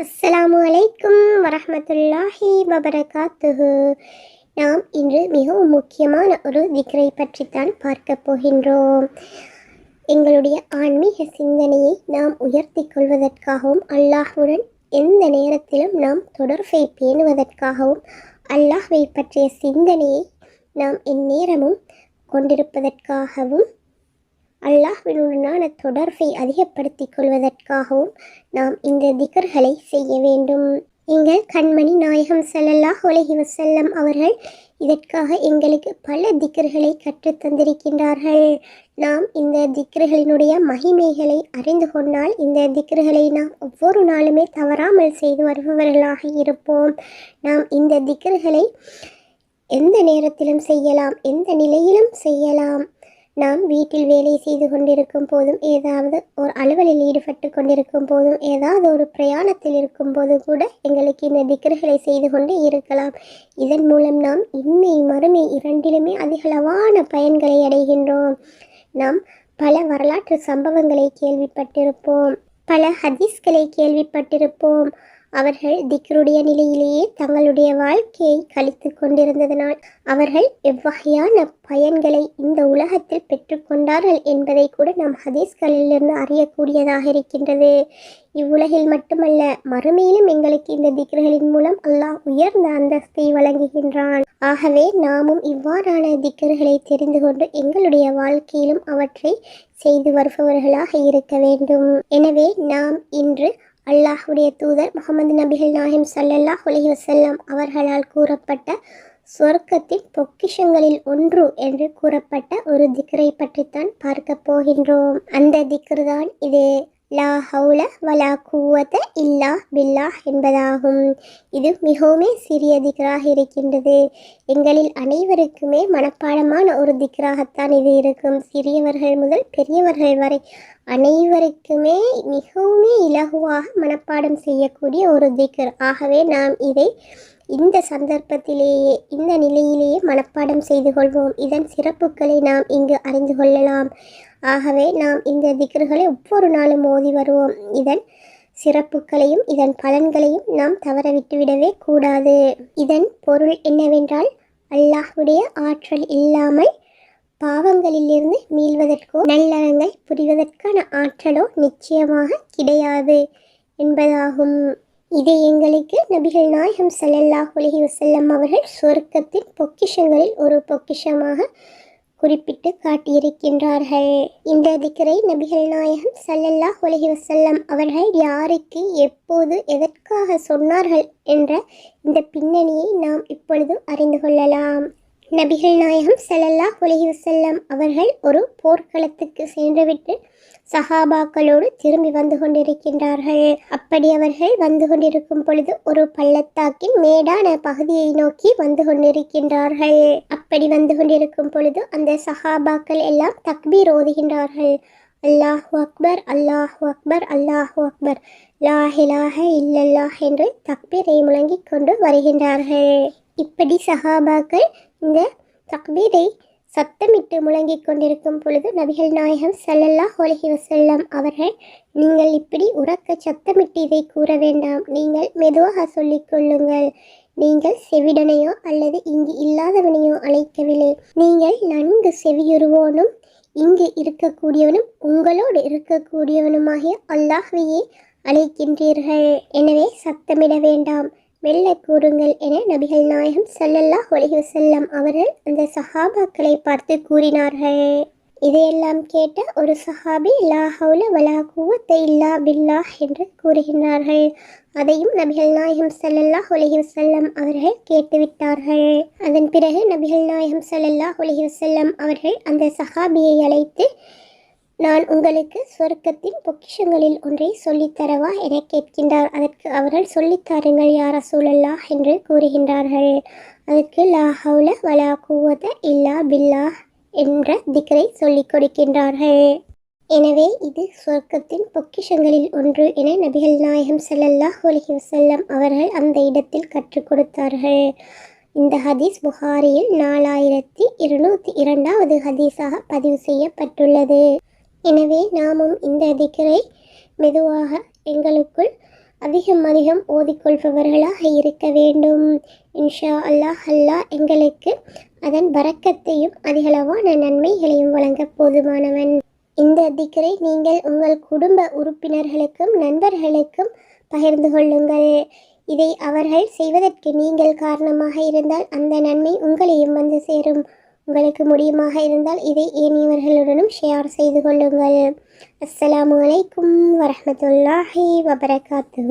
அஸ்ஸலாமு அலைக்கும் வரமத்துல்லாஹி வபரகாத்துஹு. நாம் இன்று மிகவும் முக்கியமான ஒரு திக்ரை பற்றித்தான் பார்க்க போகின்றோம். எங்களுடைய ஆன்மீக சிந்தனையை நாம் உயர்த்தி கொள்வதற்காகவும் அல்லாஹுடன் எந்த நேரத்திலும் நாம் தொடர்பை பேணுவதற்காகவும் அல்லாஹ்வை பற்றிய சிந்தனையை நாம் எந்நேரமும் கொண்டிருப்பதற்காகவும் அல்லாஹ்வினுடனான தொடர்பை அதிகப்படுத்திக் கொள்வதற்காகவும் நாம் இந்த திகர்களை செய்ய வேண்டும். எங்கள் கண்மணி நாயகம் சல்லல்லாஹ் உலகி வசல்லம் அவர்கள் இதற்காக எங்களுக்கு பல திக்கர்களை கற்றுத் தந்திருக்கின்றார்கள். நாம் இந்த திக்ருகளினுடைய மகிமைகளை அறிந்து கொண்டால் இந்த திக்ருகளை நாம் ஒவ்வொரு நாளுமே தவறாமல் செய்து வருபவர்களாக இருப்போம். நாம் இந்த திக்ருகளை எந்த நேரத்திலும் செய்யலாம் எந்த நிலையிலும் செய்யலாம். நாம் வீட்டில் வேலை செய்து கொண்டிருக்கும் போதும் ஏதாவது ஒரு அலுவலில் ஈடுபட்டு கொண்டிருக்கும் போதும் ஏதாவது ஒரு பிரயாணத்தில் இருக்கும் போது கூட எங்களுக்கு இந்த திக்ருகளை செய்து கொண்டு இருக்கலாம். இதன் மூலம் நாம் இன்மை மறுமை இரண்டிலுமே அதிகளவான பயன்களை அடைகின்றோம். நாம் பல வரலாற்று சம்பவங்களை கேள்விப்பட்டிருப்போம். பல ஹதீஸ்களை கேள்விப்பட்டிருப்போம். அவர்கள் திக்ருடைய நிலையிலேயே தங்களுடைய வாழ்க்கையை கழித்து கொண்டிருந்ததனால் அவர்கள் எவ்வகையான பயன்களை இந்த உலகத்தில் பெற்றுக்கொண்டார்கள் என்பதை கூட நாம் ஹதீஸ்களிலிருந்து அறியக்கூடியதாக இருக்கின்றது. இவ்வுலகில் மட்டுமல்ல மறுமையிலும் எங்களுக்கு இந்த திக்ருகளின் மூலம் அல்லாஹ் உயர்ந்த அந்தஸ்தை வழங்குகின்றான். ஆகவே நாமும் இவ்வாறான திக்ருகளை தெரிந்து கொண்டு எங்களுடைய வாழ்க்கையிலும் அவற்றை செய்து வருபவர்களாக இருக்க வேண்டும். எனவே நாம் இன்று அல்லாஹுடைய தூதர் முகமது நபிகள் நாயம் சல்லல்லா அலைஹி வசல்லாம் அவர்களால் கூறப்பட்ட சொர்க்கத்தின் பொக்கிஷங்களில் ஒன்று என்று கூறப்பட்ட ஒரு திக்கரை பற்றித்தான் பார்க்க போகின்றோம். அந்த திக்ரு தான் இது. லா ஹவுல வலா கூவத்த இல்லா பில்லா என்பதாகும். இது மிகவுமே சிறிய திக்ராக இருக்கின்றது. எங்களில் அனைவருக்குமே மனப்பாடமான ஒரு திக்ராகத்தான் இது இருக்கும். சிறியவர்கள் முதல் பெரியவர்கள் வரை அனைவருக்குமே மிகவுமே இலகுவாக மனப்பாடம் செய்யக்கூடிய ஒரு திக்ர் ஆகவே நாம் இதை இந்த சந்தர்ப்பத்திலேயே இந்த நிலையிலேயே மனப்பாடம் செய்து கொள்வோம். இதன் சிறப்புகளை நாம் இங்கு அறிந்து கொள்ளலாம். ஆகவே நாம் இந்த திக்ருகளை ஒவ்வொரு நாளும் ஓதி வருவோம். இதன் சிறப்புகளையும் இதன் பலன்களையும் நாம் தவற விட்டுவிடவே கூடாது. இதன் பொருள் என்னவென்றால் அல்லாஹுடைய ஆற்றல் இல்லாமல் பாவங்களிலிருந்து மீள்வதற்கோ நல்லறங்கள் புரிவதற்கான ஆற்றலோ நிச்சயமாக கிடையாது என்பதாகும். இது எங்களுக்கு நபிகள் நாயகம் சல்லல்லாஹ் உலகி வசல்லம் அவர்கள் சொர்க்கத்தின் பொக்கிஷங்களில் ஒரு பொக்கிஷமாக குறிப்பிட்டு காட்டியிருக்கின்றார்கள். இந்த திக்கரை நபிகள் நாயகம் சல்லல்லா அலைஹி வசல்லம் அவர்கள் யாருக்கு எப்போது எதற்காக சொன்னார்கள் என்ற இந்த பின்னணியை நாம் இப்பொழுது அறிந்து கொள்ளலாம். நபிகள் நாயகம் ஸல்லல்லாஹு உலகி வஸல்லம் அவர்கள் ஒரு போர்க்களத்துக்கு சென்றுவிட்டு சஹாபாக்களோடு திரும்பி வந்து கொண்டிருக்கின்றார்கள். அப்படி அவர்கள் வந்து கொண்டிருக்கும் பொழுது ஒரு பள்ளத்தாக்கின் மேடான பகுதியை நோக்கி வந்து கொண்டிருக்கின்றார்கள். அப்படி வந்து கொண்டிருக்கும் பொழுது அந்த சஹாபாக்கள் எல்லாம் தக்பீர் ஓதுகின்றார்கள். அல்லாஹு அக்பர் அல்லாஹு அக்பர் அல்லாஹு அக்பர் லாஹிலாக இல்லல்லாஹ் என்று தக்பீரை முழங்கிக் கொண்டு வருகின்றார்கள். இப்படி சஹாபாக்கள் இந்த தக்பீரை சத்தமிட்டு முழங்கிக் கொண்டிருக்கும் பொழுது நபிகள் நாயகம் சல்லல்லா அலைஹி வசல்லம் அவர்கள் நீங்கள் இப்படி உறக்க சத்தமிட்டு இதை கூற வேண்டாம். நீங்கள் மெதுவாக சொல்லிக் கொள்ளுங்கள். நீங்கள் செவிடனையோ அல்லது இங்கு இல்லாதவனையோ அழைக்கவில்லை. நீங்கள் நன்கு செவியுறுவோனும் இங்கு இருக்கக்கூடியவனும் உங்களோடு இருக்கக்கூடியவனுமாகிய அல்லாஹ்வையே அழைக்கின்றீர்கள். எனவே சத்தமிட வேண்டாம். மெல்ல கூறுங்கள் என நபிகள் நாயகம் சல்லல்லா அலைஹி செல்லம் அவர்கள் அந்த சஹாபாக்களை பார்த்து கூறினார்கள். இதையெல்லாம் கேட்ட ஒரு சஹாபி லா ஹவுல வலா குவத்த இல்லா பில்லா என்று கூறுகின்றார்கள். அதையும் நபிகள் நாயகம் சல்லல்லா அலைஹி அவர்கள் கேட்டுவிட்டார்கள். அதன் பிறகு நபிகள் நாயகம் சல்லல்லா அலைஹி வஸல்லம் அவர்கள் அந்த சஹாபியை அழைத்து நான் உங்களுக்கு சொர்க்கத்தின் பொக்கிஷங்களில் ஒன்றை சொல்லித்தரவா என கேட்கின்றார். அதற்கு அவர்கள் சொல்லித்தாருங்கள் யார் ரசூலல்லா என்று கூறுகின்றார்கள். அதற்கு லா ஹவுல வலா கூவத இல்லா பில்லா என்ற திக்கரை சொல்லிக் கொடுக்கின்றார்கள். எனவே இது சொர்க்கத்தின் பொக்கிஷங்களில் ஒன்று என நபிகள் நாயகம் செல்லல்லா அலைஹி வசல்லம் அவர்கள் அந்த இடத்தில் கற்றுக் கொடுத்தார்கள். இந்த ஹதீஸ் புகாரியில் நாலாயிரத்தி இருநூற்றி இரண்டாவது ஹதீஸாக பதிவு செய்யப்பட்டுள்ளது. எனவே நாமும் இந்த திக்கரை மெதுவாக எங்களுக்குள் அதிகம் அதிகம் ஓதிக்கொள்பவர்களாக இருக்க வேண்டும். இன்ஷா அல்லாஹ் அல்லாஹ் எங்களுக்கு அதன் வரக்கத்தையும் அதிகளவான நன்மைகளையும் வழங்க போதுமானவன். இந்த திக்கரை நீங்கள் உங்கள் குடும்ப உறுப்பினர்களுக்கும் நண்பர்களுக்கும் பகிர்ந்து கொள்ளுங்கள். இதை அவர்கள் செய்வதற்கு நீங்கள் காரணமாக இருந்தால் அந்த நன்மை உங்களையும் வந்து சேரும். உங்களுக்கு முடியுமாக இருந்தால் இதை ஏனையவர்களுடனும் ஷேர் செய்து கொள்ளுங்கள். அஸ்லாம் அலைக்கும் வரமத்துல்லாஹி வபரகாத்து